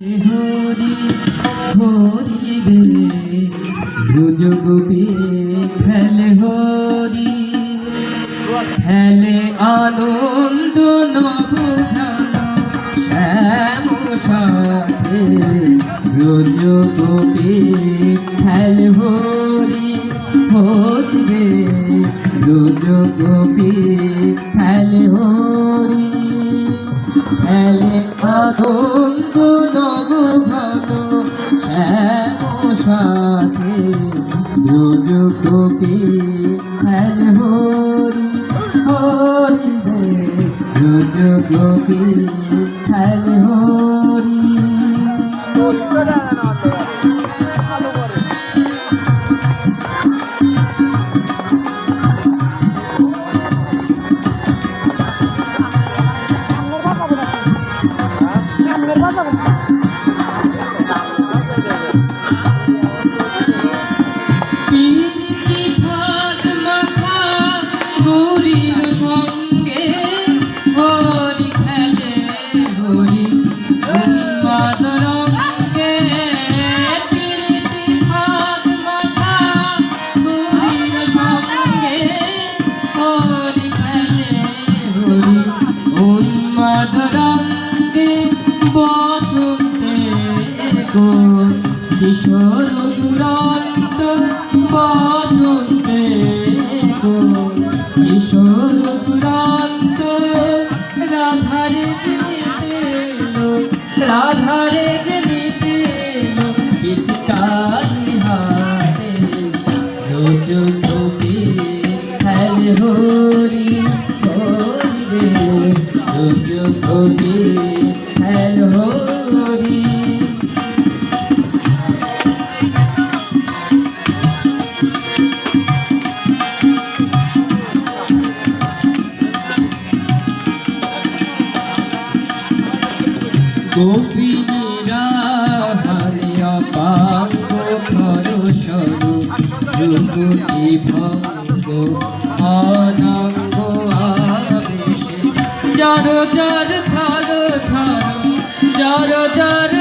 হরি খেলে হরি খেলে আনন্দ নবঘন শ্যাম সাথে রুজগুবি খেলে হরি হরি রে রুজগুবি খেলে হরি খেলে আনন্দ নব ঘন শ্যাম সাথে। রোজ কপি খেল হরি হরি রে। রোজ কপি খেল হরি। 我看到。কিশোর দুরন্ত বসন্তে কিশোর দুরন্ত রাধারে এলো, রাধারে যেতে পিচকারি হাতে। রোজ কপি খেল হরি হরি রে রোজ কপি গোপিনীরা হারিয়া পাঙ্গ খর সরু। রূপটি ভঙ্গ অনঙ্গ আবেশে। জর জর থর থর জর জর